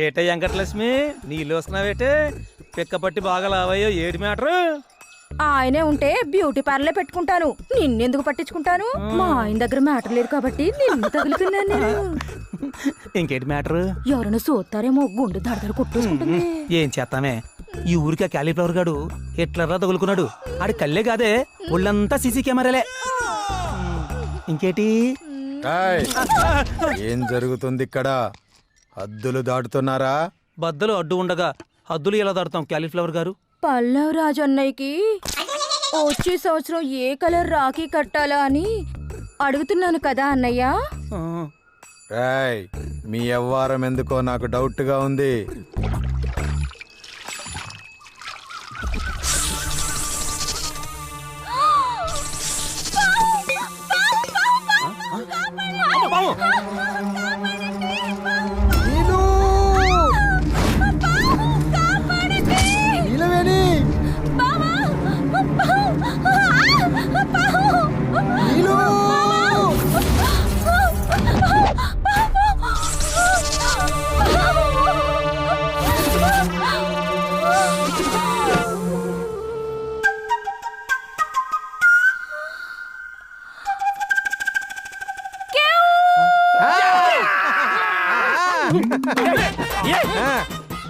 ఏటే వెంకటలక్ష్మి నీళ్ళు వస్తున్నావేటే పిక్క పట్టి బాగా లావయ్యో ఏడు మ్యాటరు? ఆయనే ఉంటే బ్యూటీ పార్లర్ పెట్టుకుంటాను. నిన్నెందుకు పట్టించుకుంటాను? మా ఆయన దగ్గర మ్యాటర్ లేదు కాబట్టి నిన్ను తగులుకున్నాను నేను. ఇంకేటి మ్యాటరు? ఎవరైనా చూస్తారేమో గుండె దడదడ కొట్టేసుకుంటుంది. ఏం చేస్తామే? ఈ ఊరికి ఆ క్యాలీఫ్లవర్ గాడు హిట్లర్లా తగులుకున్నాడు. ఆడి కళ్ళే కాదే ఒళ్ళంతా సీసీ కెమెరాలే. ఇంకేటి? ఏం జరుగుతుంది ఇక్కడ? హద్దులు దాటుతున్నారా? బద్దలు అడ్డు ఉండగా హద్దులు ఎలా దాడతాం క్యాలీఫ్లవర్ గారు? పల్లవ్ రాజన్నయ్యకి వచ్చే సంవత్సరం ఏ కలర్ రాఖీ కట్టాలా అని అడుగుతున్నాను కదా అన్నయ్య. రాయ్ మీ వ్యవహారం ఎందుకో నాకు డౌట్గా ఉంది.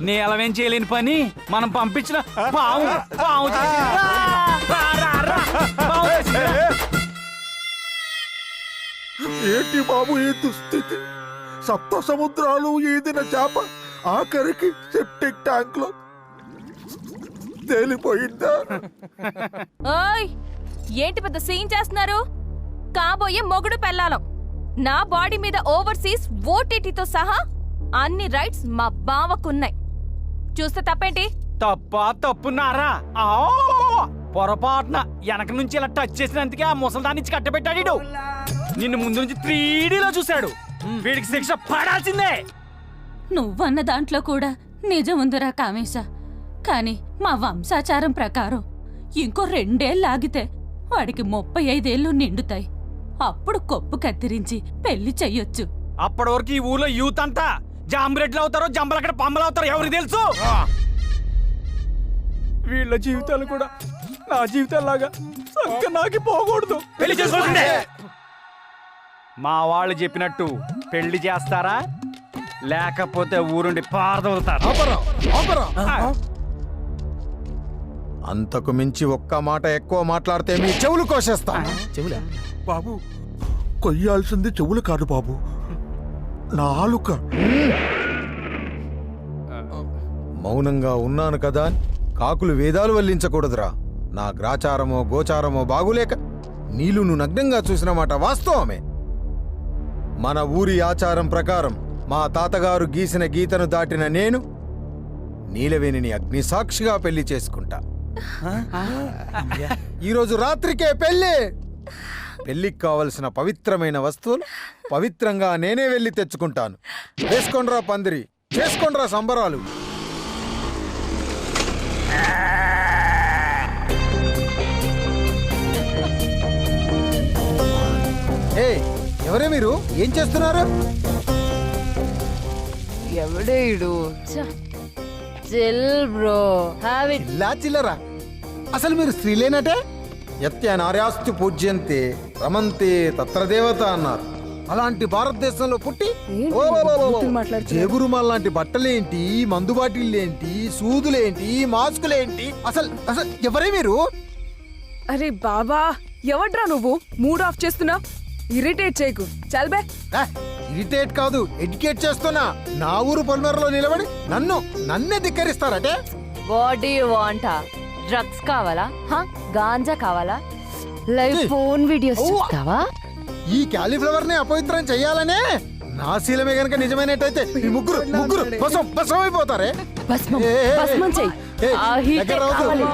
నీలమేం చేయలేని పని మనం పంపించిన. పాము. చేసింది. ఏంటి బాబు ఈ దుస్థితి? సప్త సముద్రాలు ఈదిన చేప ఆఖరికి సెప్టిక్ ట్యాంక్లో తేలిపోయిందా ఏంటి పెద్ద సీన్ చేస్తున్నారు? కాబోయే మొగుడు పెళ్ళాలం. నా బాడీ మీద ఓవర్సీస్ ఓటీటీతో సహా అన్ని రైట్స్ మా బావకున్నాయి. చూస్తే తప్పేంటి? తప్ప తప్పున్నారా? ఆ, పొరపాటున వెనక నుంచి ఇలా టచ్ చేసినందుకే ఆ ముసల్దాన్ని ఇచ్చి కట్టబెట్టాడు. నిన్ను ముందు నుంచి త్రీ లో చూశాడు. వీడికి శిక్ష పడాల్సిందే. నువ్వన్న దాంట్లో కూడా నిజం ఉందిరా కామేశ. కాని మా వంశాచారం ప్రకారం ఇంకో రెండేళ్ళు ఆగితే వాడికి ముప్పై ఐదేళ్ళు నిండుతాయి. అప్పుడు కొప్పు కత్తిరించి పెళ్ళి చెయ్యొచ్చు. అప్పటి వరకు ఈ ఊర్లో యూత్ అంతా జాంబ్రెడ్లు అవుతారో జంబలక్కడ పంబలు అవుతారో ఎవరికి తెలుసు? వీళ్ళ జీవితాలు కూడా నా జీవితాలాగా సంక నాకి పోకూడదు. పెళ్ళి చేసుకోవాల్సిందే. మా వాళ్ళు చెప్పినట్టు పెళ్ళి చేస్తారా? లేకపోతే ఊరుండి పారదవుతారు ఆపరా, ఆపరా. అంతకు మించి ఒక్క మాట ఎక్కువ మాట్లాడితే మీ చెవులు కోసేస్తా. చెవులా? బాబు కొయ్యాల్సింది చెవులు కాదు బాబు. నాలుక మౌనంగా ఉన్నాను కదా కాకులు వేదాలు వల్లించకూడదురా. నా గ్రాచారమో గోచారమో బాగులేక నీలును నగ్నంగా చూసిన మాట వాస్తవమే. మన ఊరి ఆచారం ప్రకారం మా తాతగారు గీసిన గీతను దాటిన నేను నీలవేణిని అగ్నిసాక్షిగా పెళ్ళి చేసుకుంటా. ఈరోజు రాత్రికే పెళ్ళి. పెళ్ళికి కావలసిన పవిత్రమైన వస్తువులు పవిత్రంగా నేనే వెళ్ళి తెచ్చుకుంటాను. వేసుకోండ్రా పందిరి చేసుకోండ్రా సంబరాలు. ఏ ఎవరే మీరు? ఏం చేస్తున్నారు? ఎవడేయుడు చిల్ బ్రో. హ్యావ్ ఇట్ ఇలా చిల్లరా? అసలు మీరు స్త్రీలేనటే? యత్య నార్యాస్తు పూజ్యంతే రమంతే తత్ర దేవత అన్నారు. అలాంటి భారతదేశంలో పుట్టి. జేబురుమాల్ లాంటి బట్టలేంటి మందు బాటిళ్ళేంటి సూదులేంటి మాస్కులేంటి? అసలు అసలు ఎవరే మీరు? అరే బాబా ఎవడ్రా నువ్వు? మూడ్ ఆఫ్ చేస్తున్నా? ఇరిటేట్ చేయకు. చల్ బే. ఆ, ఇరిటేట్ కాదు ఎడ్యుకేట్ చేస్తున్నా. నా ఊరు పొలిమేరలో నిలబడి నన్ను నన్నే ధిక్కరిస్తారటే? What you want? డ్రగ్స్ కావాలా? హ? గాంజా కావాలా? లైవ్. Phone videos. చూస్తావా? ఈ క్యాలీఫ్లవర్ని అపవిత్రం చెయ్యాలనే? నా శీలమే గనక నిజమైనట్టయితే ఈ ముగ్గురు ముగ్గురు బసం బసం అయిపోతారే భస్మం భస్మం చెయ్యి. ఆ హీటే. కావాలి?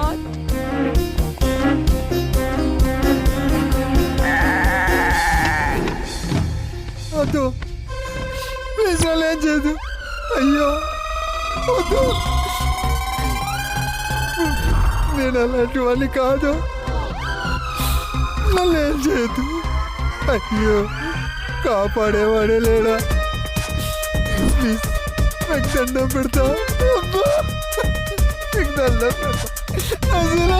వద్దు. ఏం చేయదు. అయ్యో. వద్దు. నేను అలాంటి వాడిని కాదు. నన్ను ఏం చేయదు అయ్యో కాపాడేవాడే లేడా? ప్లీజ్ నీకు దండం పెడతా. అబ్బా నీకు దండం పెడతా. అసలు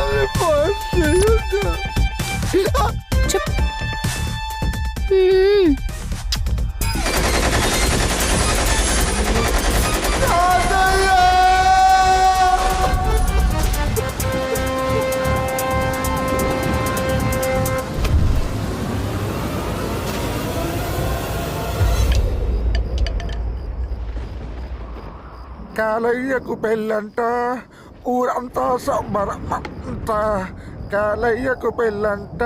కాలయ్యకు పెళ్ళంట ఊరంతా సంబరం అంట కాలయ్యకు పెళ్ళంట!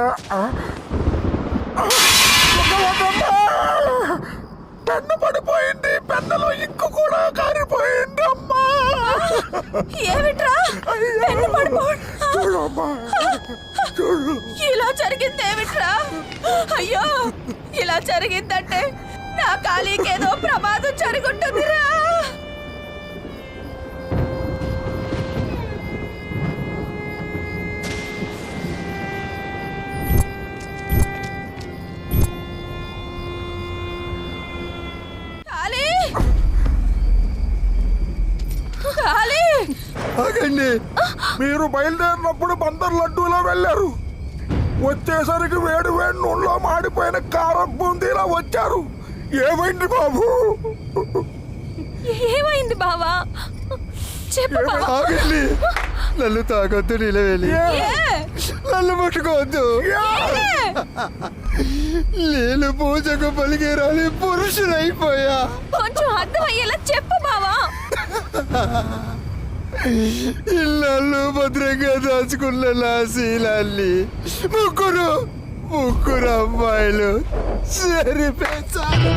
పెన్ను పడిపోయింది పెన్నులో ఇంకు కూడా కారిపోయింది అమ్మా. ఏమిట్రా? పెన్ను పడిపో చూడమ్మా. చూడు. ఇలా జరిగిందేమిట్రా అయ్యో ఇలా జరిగిందంటే నా కాళీకేదో ప్రమాదం జరుగుంటుందిరా. మీరు బయలుదేరినప్పుడు బందర్ లడ్డూలో వెళ్ళారు. వచ్చేసరికి వేడి వేడి నూనెలో మాడిపోయిన కారం బూందీలా వచ్చారు. ఏమైంది బాబు? ఏమైంది బావా? చెప్పు ఆగండి. నన్ను తాగొద్దు నిలవేలి? నన్ను పట్టుకోవద్దు నేను పూజకు పలికేరాలి పురుషులైపోయా కొంచెం అర్థమయ్యేలా చెప్పు బావా. ఇళ్ళు భద్రంగా దాచుకున్న నా శీలాన్ని ముగ్గురు ముగ్గురు అమ్మాయిలు సరిపెంచాలి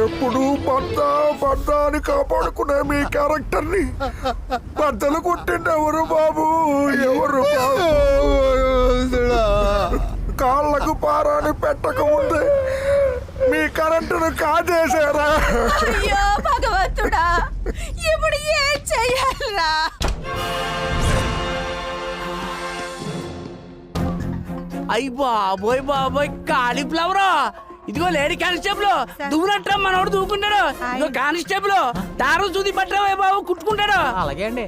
ఎప్పుడు భర్త భర్త అని కాపాడుకునే మీ క్యారెక్టర్ని బద్దలు ఎవరు బాబు? ఎవరు బాబు? కాళ్ళకు పారాని పెట్టక ముందే మీ కరెంటును కాజేశారా? అయ్యో భగవంతుడా ఇప్పుడు ఏం చెయ్యాలరా? అయ్యి బాబోయ్ బాబోయ్ కాలీఫ్లవర్. ఇదిగో లేడీ కానిస్టేబుల్ దువ్వునట్రా మనోడు దూకుంటాడు ఇదిగో కానిస్టేబుల్ దారం చూది పట్టరా బాబు కుట్టుకుంటాడు. అలాగే అండి.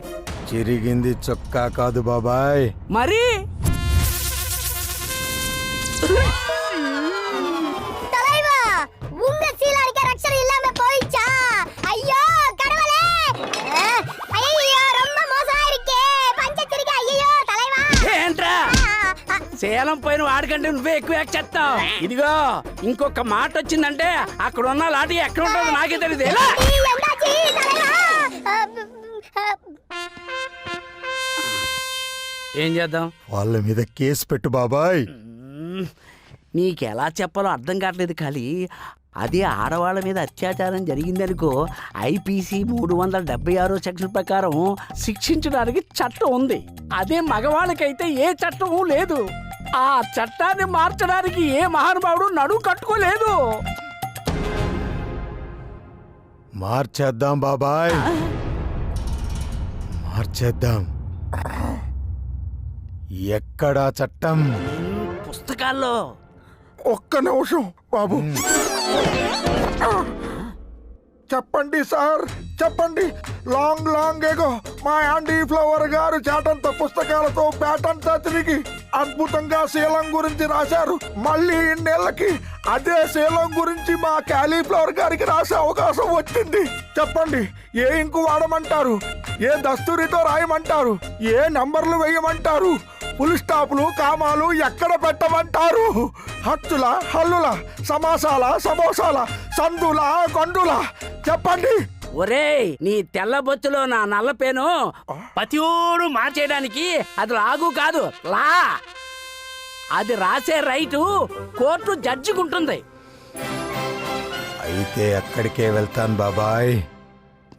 చిరిగింది చొక్కా కాదు బాబాయ్. మరి? నేలం పైన వాడికంటే నువ్వే ఎక్కువ యాక్ట్ చేస్తావు. ఇదిగో ఇంకొక మాట వచ్చిందంటే అక్కడ ఉన్న లాటి ఎక్కడ ఉంటుందో నాకే తెలియదు ఏం చేద్దాం? వాళ్ళ మీద కేసు పెట్టు బాబాయ్. నీకు ఎలా చెప్పాలో అర్థం కావట్లేదు కానీ అదే ఆడవాళ్ళ మీద అత్యాచారం జరిగిందనుకో ఐపీసీ మూడు వందల డెబ్బై ఆరో సెక్షన్ ప్రకారం శిక్షించడానికి చట్టం ఉంది. అదే మగవాళ్ళకైతే ఏ చట్టం లేదు. ఆ చట్టాన్ని మార్చడానికి ఏ మహానుభావుడు నడువు కట్టుకోలేదు. మార్చేద్దాం బాబాయ్. మార్చేద్దాం. ఎక్కడా చట్టం? పుస్తకాల్లో. ఒక్క నిమిషం బాబు. చెప్పండి సార్. చెప్పండి. లాంగ్ లాంగ్ ఏగో మా యాండీ ఫ్లవర్ గారు చాటంత పుస్తకాలతో పేటంతా తిరిగి అద్భుతంగా శీలం గురించి రాశారు. మళ్ళీ ఇన్నేళ్ళకి అదే శీలం గురించి మా క్యాలీఫ్లవర్ గారికి రాసే అవకాశం వచ్చింది. చెప్పండి ఏ ఇంకు వాడమంటారు? ఏ దస్తూరితో రాయమంటారు? ఏ నంబర్లు వేయమంటారు? ఫుల్ స్టాప్లు కామాలు ఎక్కడ పెట్టమంటారు? హత్తుల హల్లుల సమాసాల సమోసాల సందుల గండుల. చెప్పండి. ఒరేయ్ నీ తెల్ల బొచ్చులో నా నల్ల పేను పతియోడు మార్చేయడానికి అది లాగు కాదు. లా. అది రాసే రైటు కోర్టు జడ్జికుంటుంది. అయితే అక్కడికే వెళ్తాను బాబాయ్.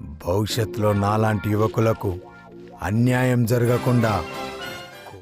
భవిష్యత్తులో నాలాంటి యువకులకు అన్యాయం జరగకుండా